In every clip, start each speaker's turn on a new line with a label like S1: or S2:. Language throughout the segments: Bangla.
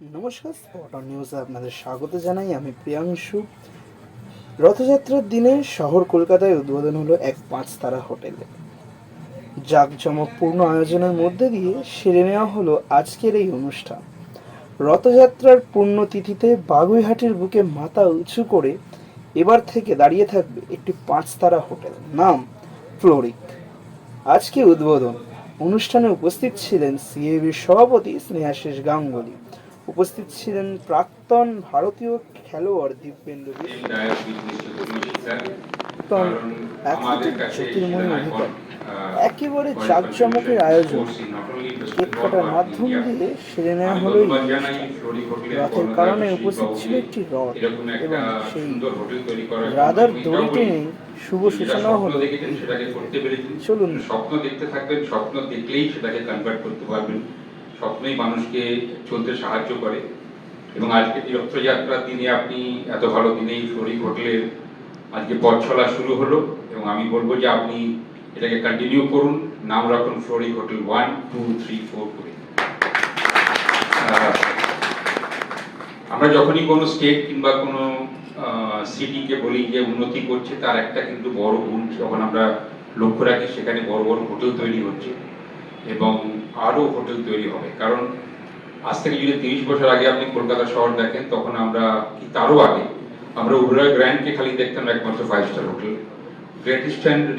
S1: নমস্কার স্পটার নিউজে আপনাদের স্বাগত জানাই। আমি প্রিয়াংশু। রথযাত্রার দিনে শহর কলকাতায় উদ্বোধন হলো এক পাঁচ তারা হোটেলে। জাঁকজমকপূর্ণ আয়োজনের মধ্যে দিয়ে সেরে নেওয়া হলো আজকের এই অনুষ্ঠান। রথযাত্রার পুণ্যতিথিতে বাগুইহাটের বুকে মাথা উঁচু করে এবার থেকে দাঁড়িয়ে থাকবে একটি পাঁচ তারা হোটেল, নাম ফ্লোরিক। আজকে উদ্বোধন অনুষ্ঠানে উপস্থিত ছিলেন সিএবির সভাপতি স্নেহাশিস গাঙ্গুলি। উপস্থিত ছিলেন প্রাক্তন ভারতীয় খেলোয়াড় দিব্যেন্দু বিষ্ণু প্রাক্তন অ্যাথলেটিক জ্যোতির্ময় অধিকারী। একেবারে জাঁকজমকের আয়োজন। কেক কাটার মাধ্যম দিয়ে সেরে নেওয়া হলো রথের কারণে উপস্থিত ছিল একটি রথ এবং সেই রাধার দড়ি টেনে শুভ সূচনা হলো। চলুন।
S2: স্বপ্ন দেখতে থাকবেন স্বপ্ন দেখলেই সেটাকে কনভার্ট করতে পারবেন। স্বপ্নই মানুষকে চলতে সাহায্য করে। এবং আজকে এই রথযাত্রার দিনে আপনি এত ভালো দিনে এই শরীর হোটেলের আজকে পথ চলা শুরু হলো এবং আমি বলব যে আপনি এটাকে কন্টিনিউ করুন। নাম রাখুন flooring hotel one, two, three, four, করে। আমরা যখনই কোনো স্টেট কিংবা কোনো সিটিকে বলি যে উন্নতি করছে, তার একটা কিন্তু বড় গুণ, যখন আমরা লক্ষ্য রাখি সেখানে বড় বড় হোটেল তৈরি হচ্ছে। এবং আরও হোটেল তৈরি হবে। কারণ আজ থেকে যদি তিরিশ বছর আগে আপনি কলকাতা শহর দেখেন, তখন আমরা কি তারও আগে, আমরা উবরায় গ্র্যান্ডকে খালি দেখতাম একমাত্র five star hotel. Great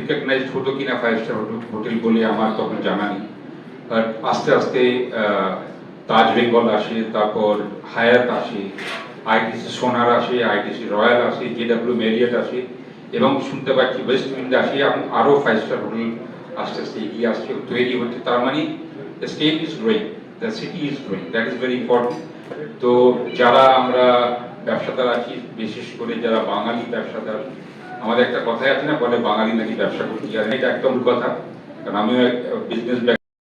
S2: recognised হতো কিনা ফাইভ স্টার হোটেল বলে আমার তখন জানা নেই। বাট আস্তে আস্তে তাজ বেঙ্গল আসে, তারপর হায়াত আসে আইটিসি সোনার আসে আইটিসি রয়্যাল আসে জেডাব্লিউ মেরিয়ট আসে, এবং শুনতে পাচ্ছি ওয়েস্ট উইন্ড আসে, এবং আরও ফাইভ স্টার হোটেল আস্তে আস্তে এগিয়ে আসছে তৈরি হচ্ছে তার মানে the state is growing the city is growing that is very important তো যারা আমরা ব্যবসাদার আছি, বিশেষ করে যারা বাঙালি ব্যবসাদার, আমাদের একটা কথাই আছে না, বলে বাঙালি নাকি ব্যবসা করতে জানে এটা একদম কথা। কারণ আমিও বিজনেস